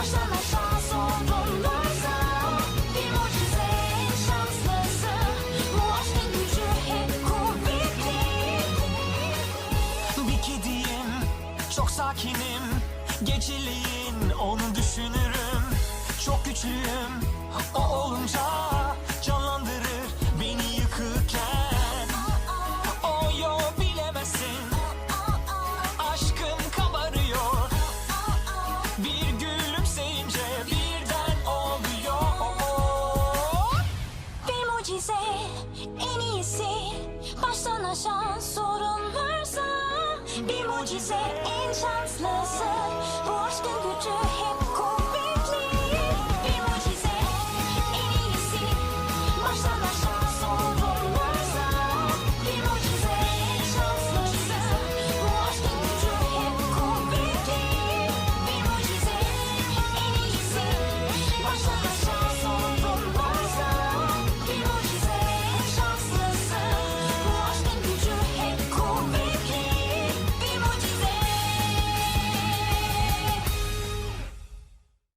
Baştan aşağı sorunlarsa Bir gücü hep kuvvetli. Bir kediyim, çok sakinim Geceleyin onu düşünürüm. Çok güçlüyüm, o olunca Canlandırır beni yıkırken. O yo bilemezsin Aşkım kabarıyor. Bir Aşan sorun varsa bir mucize en şanslısın.